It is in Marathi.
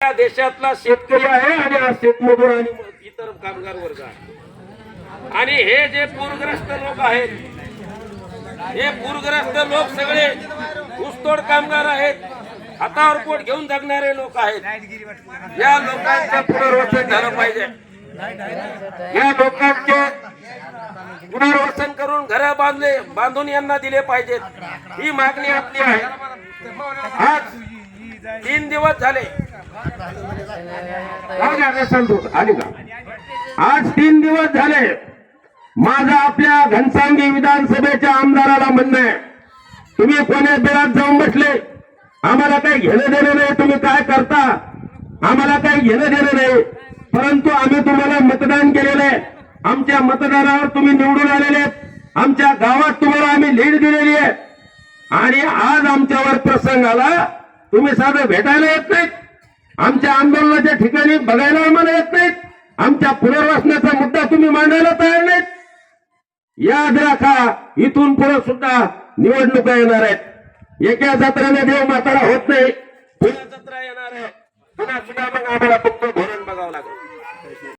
या देशातला शेतकरी आहे आणि हा शेतमजूर आणि इतर कामगार वर्ग आहे. आणि हे जे पूरग्रस्त लोक आहेत हे पूरग्रस्त लोक सगळे ऊसतोड कामगार आहेत हातावर पोट घेऊन जगणारे लोक आहेत. या लोकांचं पुनर्वसन झालं पाहिजे. या लोकांचे पुनर्वसन करून घर बांधले बांधून यांना दिले पाहिजेत. ही मागणी आपली आहे. आज तीन दिवस झाले. आली का? आज तीन दिवस झाले माझं आपल्या घनसांगी विधानसभेच्या आमदाराला म्हणणं आहे. तुम्ही कोण्या बिरात जाऊन बसले? आम्हाला काही घेणं देणं नाही. तुम्ही काय करता? आम्हाला काही घेणं देणं नाही. परंतु आम्ही तुम्हाला मतदान केलेलं आहे. आमच्या मतदारावर तुम्ही निवडून आलेले आहेत. आमच्या गावात तुम्हाला आम्ही लीड दिलेली आहे. आणि आज आमच्यावर प्रसंग आला. तुम्ही साधं भेटायला येत नाहीत. आमच्या आंदोलनाच्या ठिकाणी बघायला आम्हाला येत नाहीत. आमच्या पुनर्वसनाचा मुद्दा तुम्ही मांडायला तयार नाहीत. याद राखा इथून पुढे सुद्धा निवडणुका येणार आहेत. एका जत्रेने देव म्हातारा होत नाही पुन्हा जत्रा येणार आहे. पुन्हा सुद्धा मग आम्हाला फक्त धोरण बघावं लागेल.